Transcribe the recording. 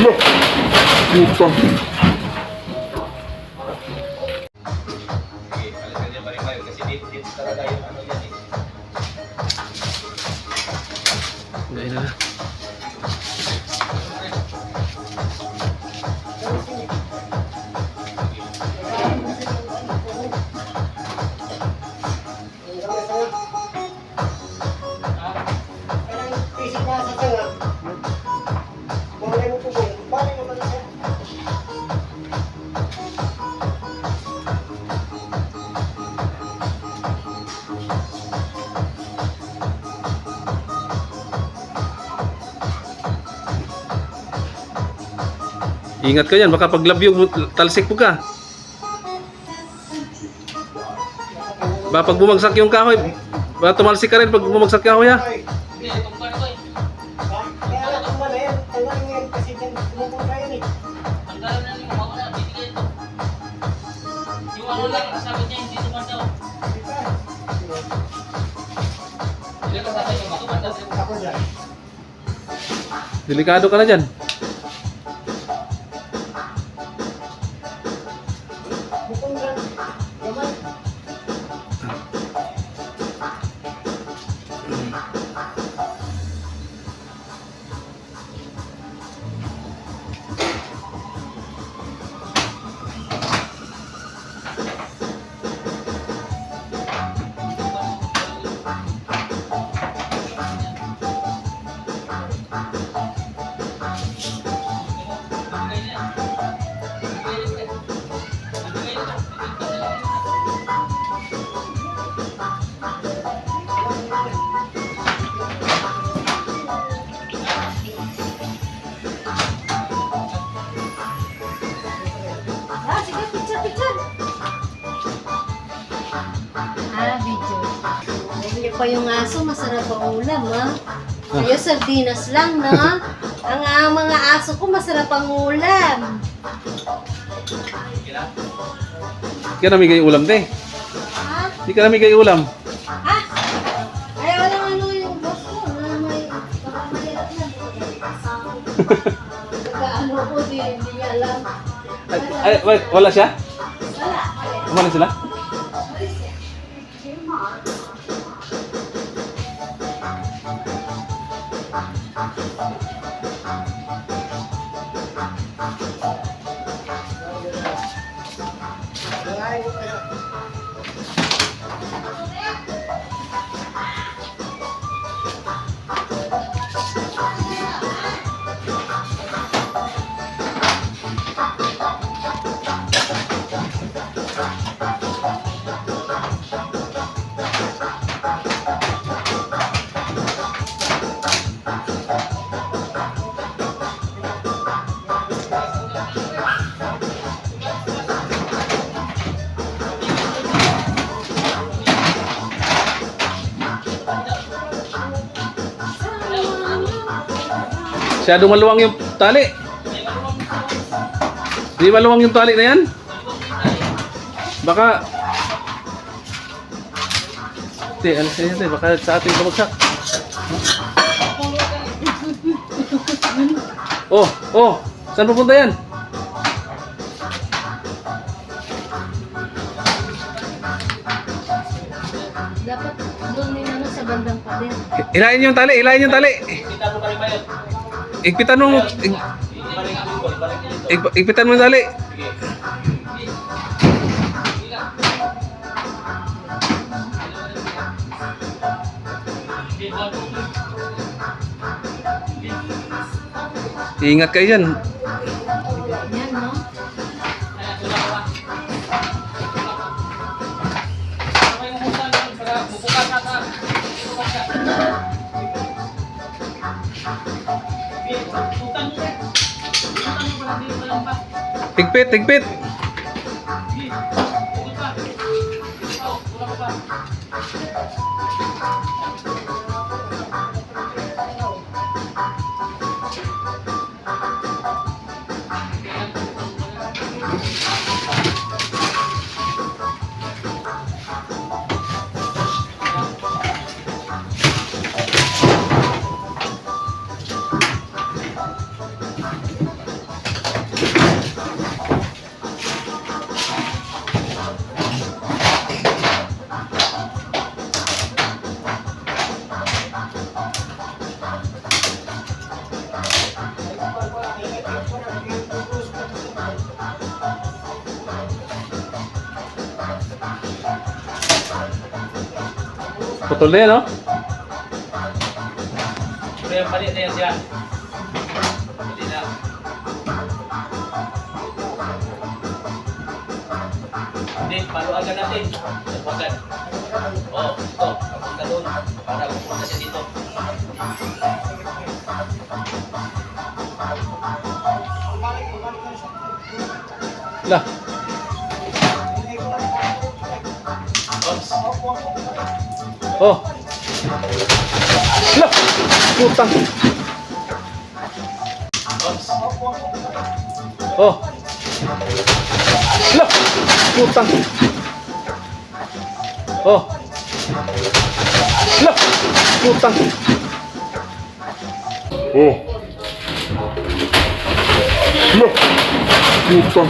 Look! Puto. Okay, palitan niya Ingat ka yan, baka pag labyo, talsik po ka. Baka pag bumagsak yung kahoy, baka tumalsik ka rin pag bumagsak kahoy ha. Hindi, itong bar ko pa yung aso, masarap ang ulam, ha? Kayo, sardinas lang, na. Ang ah, mga aso ko, masarap ang ulam. Hindi ka namigay ulam, te. Ha? Hindi ka namigay ulam. Ha? Ay, walang ano yung boss ko, na may, baka na. Baka ano ko, di, hindi niya alam. Ay, ay, wala siya? Wala. Umalis sila? Masyadong maluwang yung tali. Di maluwang yung tali na yan? Baka... Te, alas na yan. Baka sa ating kamagsak. Oh, oh. Saan pupunta yan? Dapat doon din ano sa bandang pader. Hilahin yung tali, hilahin yung tali. Kita mo balik ba yun? Igpitan mo, ig, ig, igpitan mo. Sige. Ingat kayo dyan. Yan, no? Tigpit, tigpit. Putol na yan, no? Pero yung palit na yan siya. Hindi na. Hindi, paluagan natin. Paluagan. Oo, oh, ito. Papunta doon. Para pupunta siya dito. Lah. Oops. Oh. Lah. Putang. Oh. Lah. Putang. Oh. Lah. Putang. Oh. Lah. Putang.